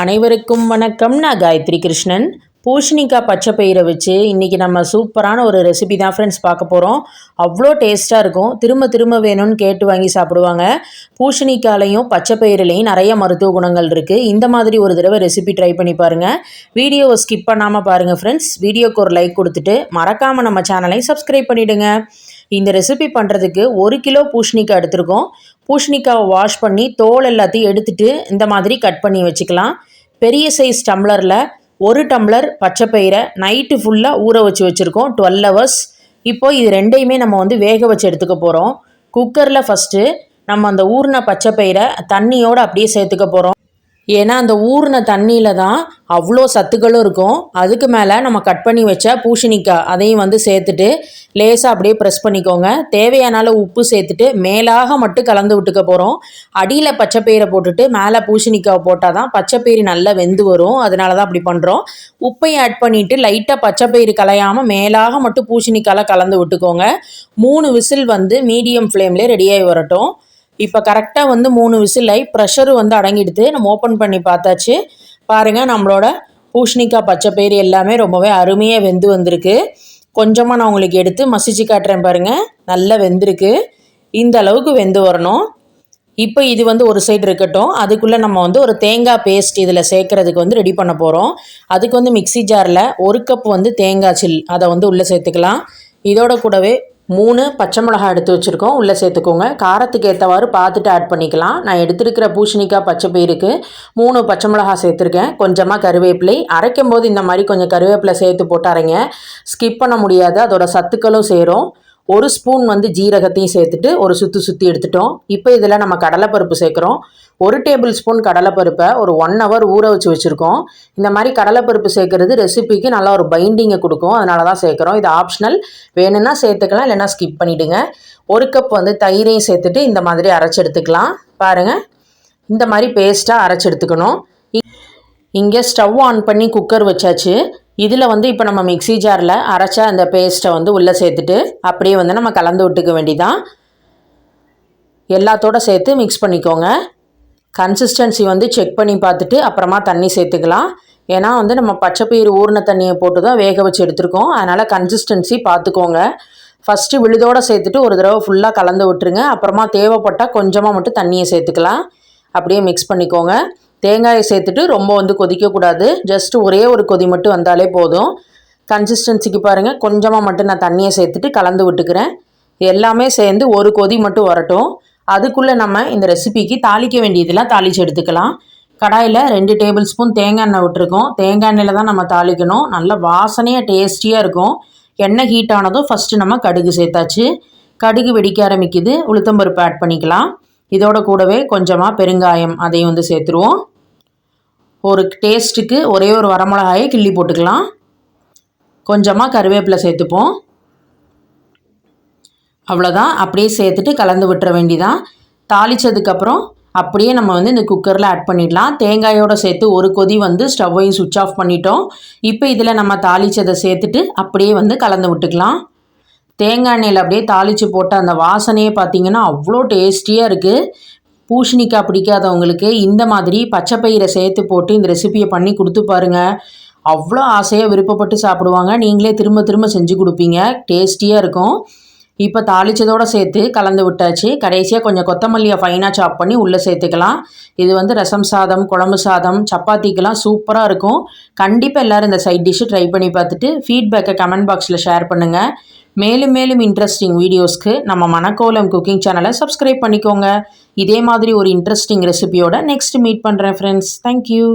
அனைவருக்கும் வணக்கம். நான் காயத்ரி கிருஷ்ணன். பூஷணிக்காய் பச்சை பயிரை வச்சு இன்றைக்கி நம்ம சூப்பரான ஒரு ரெசிபி தான் ஃப்ரெண்ட்ஸ் பார்க்க போகிறோம் அவ்வளோ டேஸ்ட்டாக இருக்கும். திரும்ப திரும்ப வேணும்னு கேட்டு வாங்கி சாப்பிடுவாங்க. பூஷணிக்காலையும் பச்சை பயிரிலையும் நிறைய மருத்துவ குணங்கள் இருக்குது இந்த மாதிரி ஒரு தடவை ரெசிபி ட்ரை பண்ணி பாருங்கள் வீடியோவை ஸ்கிப் பண்ணாமல் பாருங்கள் ஃப்ரெண்ட்ஸ் வீடியோக்கு ஒரு லைக் கொடுத்துட்டு மறக்காமல் நம்ம சேனலையும் சப்ஸ்கிரைப் பண்ணிவிடுங்க இந்த ரெசிபி பண்ணுறதுக்கு ஒரு கிலோ பூஷணிக்காய் எடுத்திருக்கோம். பூஷணிக்காவை வாஷ் பண்ணி தோல் எல்லாத்தையும் எடுத்துட்டு இந்த மாதிரி கட் பண்ணி வச்சுக்கலாம். பெரிய சைஸ் டம்ளரில் ஒரு டம்ளர் பச்சைப்பயிரை நைட்டு ஃபுல்லாக ஊற வச்சு வச்சுருக்கோம். டுவெல் ஹவர்ஸ் இப்போது இது ரெண்டையுமே நம்ம வந்து வேக வச்சு எடுத்துக்க போகிறோம் குக்கரில் ஃபஸ்ட்டு நம்ம அந்த ஊறின பச்சைப்பயிரை தண்ணியோடு அப்படியே சேர்த்துக்க போகிறோம் ஏன்னா அந்த ஊறின தண்ணியில் தான் அவ்வளோ சத்துக்களும் இருக்கும். அதுக்கு மேலே நம்ம கட் பண்ணி வச்ச பூசணிக்காய் அதையும் வந்து சேர்த்துட்டு லேசாக அப்படியே ப்ரெஸ் பண்ணிக்கோங்க. தேவையான உப்பு சேர்த்துட்டு மேலாக மட்டும் கலந்து விட்டுக்க போகிறோம் அடியில் பச்சைப்பயிரை போட்டுட்டு மேலே பூசணிக்காய் போட்டால் தான் பச்சைப்பயிறு நல்லா வெந்து வரும். அதனால தான் அப்படி பண்ணுறோம் உப்பையும் ஆட் பண்ணிவிட்டு லைட்டாக பச்சைப்பயிறு கலையாமல் மேலாக மட்டும் பூசணிக்காயில் கலந்து விட்டுக்கோங்க. மூணு விசில் வந்து மீடியம் ஃப்ளேம்லேயே ரெடியாகி வரட்டும். இப்போ கரெக்டாக வந்து மூணு விசிலை ப்ரெஷரு வந்து அடங்கிடுது. நம்ம ஓப்பன் பண்ணி பார்த்தாச்சு. பாருங்கள் நம்மளோட பூஷ்ணிக்காய் பச்சை பயிறு எல்லாமே ரொம்பவே அருமையாக வெந்து வந்திருக்கு. கொஞ்சமாக நான் உங்களுக்கு எடுத்து மசிச்சு காட்டுறேன் பாருங்கள் நல்லா வெந்திருக்கு. இந்த அளவுக்கு வெந்து வரணும். இப்போ இது வந்து ஒரு சைடு இருக்கட்டும். அதுக்குள்ளே நம்ம வந்து ஒரு தேங்காய் பேஸ்ட் இதில் சேர்க்குறதுக்கு வந்து ரெடி பண்ண போகிறோம் அதுக்கு வந்து மிக்சி ஜாரில் ஒரு கப் வந்து தேங்காய் சில் அதை வந்து உள்ளே சேர்த்துக்கலாம். இதோட கூடவே மூணு பச்சை மிளகா எடுத்து வச்சுருக்கோம். உள்ளே சேர்த்துக்கோங்க. காரத்துக்கு ஏற்றவாறு பார்த்துட்டு ஆட் பண்ணிக்கலாம். நான் எடுத்திருக்கிற பூசணிக்காய் பச்சை பயிருக்கு மூணு பச்சை மிளகா சேர்த்துருக்கேன். கொஞ்சமாக கருவேப்பிலை. அரைக்கும் போது இந்த மாதிரி கொஞ்சம் கருவேப்பிலை சேர்த்து போட்டு அரைங்க. ஸ்கிப் பண்ண முடியாது. அதோட சத்துக்களும் சேரும். ஒரு ஸ்பூன் வந்து ஜீரகத்தையும் சேர்த்துட்டு ஒரு சுற்றி சுற்றி எடுத்துட்டோம். இப்போ இதில் நம்ம கடலைப்பருப்பு சேர்க்குறோம். ஒரு டேபிள் ஸ்பூன் கடலைப்பருப்பை ஒரு ஒன் ஹவர் ஊற வச்சு வச்சுருக்கோம். இந்த மாதிரி கடலைப்பருப்பு சேர்க்குறது ரெசிபிக்கு நல்லா ஒரு பைண்டிங்கை கொடுக்கும். அதனால தான் சேர்க்குறோம். இது ஆப்ஷனல் வேணும்னா சேர்த்துக்கலாம் இல்லைன்னா ஸ்கிப் பண்ணிவிடுங்க ஒரு கப் வந்து தயிரையும் சேர்த்துட்டு இந்த மாதிரி அரைச்சி எடுத்துக்கலாம். பாருங்கள் இந்த மாதிரி பேஸ்ட்டாக அரைச்சி எடுத்துக்கணும். இங்கே ஸ்டவ் ஆன் பண்ணி குக்கர் வச்சாச்சு. இதில் வந்து இப்போ நம்ம மிக்சி ஜாரில் அரைச்ச அந்த பேஸ்ட்டை வந்து உள்ளே சேர்த்துட்டு அப்படியே வந்து நம்ம கலந்து விட்டுக்க வேண்டிதான். எல்லாத்தோட சேர்த்து மிக்ஸ் பண்ணிக்கோங்க. கன்சிஸ்டன்சி வந்து செக் பண்ணி பார்த்துட்டு அப்புறமா தண்ணி சேர்த்துக்கலாம். ஏன்னா வந்து நம்ம பச்சைப்பயிறு ஊறின தண்ணியை போட்டு தான் வேக வச்சு எடுத்துருக்கோம். அதனால் கன்சிஸ்டன்சி பார்த்துக்கோங்க. ஃபஸ்ட்டு விழுதோடு சேர்த்துட்டு ஒரு தடவை ஃபுல்லாக கலந்து விட்டுருங்க. அப்புறமா தேவைப்பட்டால் கொஞ்சமாக மட்டும் தண்ணியை சேர்த்துக்கலாம். அப்படியே மிக்ஸ் பண்ணிக்கோங்க. தேங்காயை சேர்த்துட்டு ரொம்ப வந்து கொதிக்கக்கூடாது. ஜஸ்ட் ஒரே ஒரு கொதி மட்டும் வந்தாலே போதும். கன்சிஸ்டன்சிக்கு பாருங்கள் கொஞ்சமாக மட்டும் நான் தண்ணியை சேர்த்துட்டு கலந்து விட்டுக்கிறேன். எல்லாமே சேர்ந்து ஒரு கொதி மட்டும் வரட்டும். அதுக்குள்ளே நம்ம இந்த ரெசிபிக்கு தாளிக்க வேண்டியதெல்லாம் தாளித்து எடுத்துக்கலாம். கடாயில் ரெண்டு டேபிள் ஸ்பூன் தேங்காய் எண்ணெய் விட்டுருக்கோம். தேங்காய் எண்ணெயில் தான் நம்ம தாளிக்கணும். நல்ல வாசனையாக டேஸ்டியாக இருக்கும். எண்ணெய் ஹீட் ஆனதும் ஃபஸ்ட்டு நம்ம கடுகு சேர்த்தாச்சு. கடுகு வெடிக்க ஆரம்பிக்குது. உளுத்தம்பருப்பு ஆட் பண்ணிக்கலாம். இதோட கூடவே கொஞ்சமாக பெருங்காயம் அதையும் வந்து சேர்த்துருவோம். ஒரு டேஸ்ட்டுக்கு ஒரே ஒரு வரமிளகாயை கிள்ளி போட்டுக்கலாம். கொஞ்சமாக கருவேப்பிலை சேர்த்துப்போம். அவ்வளோதான் அப்படியே சேர்த்துட்டு கலந்து விட்டுற வேண்டிதான். தாளித்ததுக்கப்புறம் அப்படியே நம்ம வந்து இந்த குக்கரில் ஆட் பண்ணிடலாம். தேங்காயோடு சேர்த்து ஒரு கொதி வந்து ஸ்டவ்வையும் சுவிட்ச் ஆஃப் பண்ணிட்டோம். இப்போ இதில் நம்ம தாளித்ததை சேர்த்துட்டு அப்படியே வந்து கலந்து விட்டுக்கலாம். தேங்காய் எண்ணெயில் அப்படியே தாளித்து போட்ட அந்த வாசனையே பார்த்திங்கன்னா அவ்வளோ டேஸ்டியாக இருக்குது பூஷணிக்காய் பிடிக்காதவங்களுக்கு இந்த மாதிரி பச்சை பயிரை சேர்த்து போட்டு இந்த ரெசிபியை பண்ணி கொடுத்து பாருங்கள் அவ்வளோ ஆசையாக விருப்பப்பட்டு சாப்பிடுவாங்க. நீங்களே திரும்ப திரும்ப செஞ்சு கொடுப்பீங்க. டேஸ்டியாக இருக்கும். இப்போ தாளித்ததோடு சேர்த்து கலந்து விட்டாச்சு. கடைசியாக கொஞ்சம் கொத்தமல்லியை ஃபைனாக சாப் பண்ணி உள்ளே சேர்த்துக்கலாம். இது வந்து ரசம் சாதம் குழம்பு சாதம் சப்பாத்திக்கெலாம் சூப்பராக இருக்கும். கண்டிப்பாக எல்லோரும் இந்த சைட் டிஷ்ஷு ட்ரை பண்ணி பார்த்துட்டு ஃபீட்பேக்கை கமெண்ட் பாக்ஸில் ஷேர் பண்ணுங்கள் மேலும் மேலும் இன்ட்ரெஸ்டிங் வீடியோஸ்க்கு நம்ம மணக்கோலம் குக்கிங் சேனலை சப்ஸ்கிரைப் பண்ணிக்கோங்க. இதே மாதிரி ஒரு இன்ட்ரெஸ்டிங் ரெசிபியோட நெக்ஸ்ட் மீட் பண்ணுறேன் ஃப்ரெண்ட்ஸ் தேங்க்யூ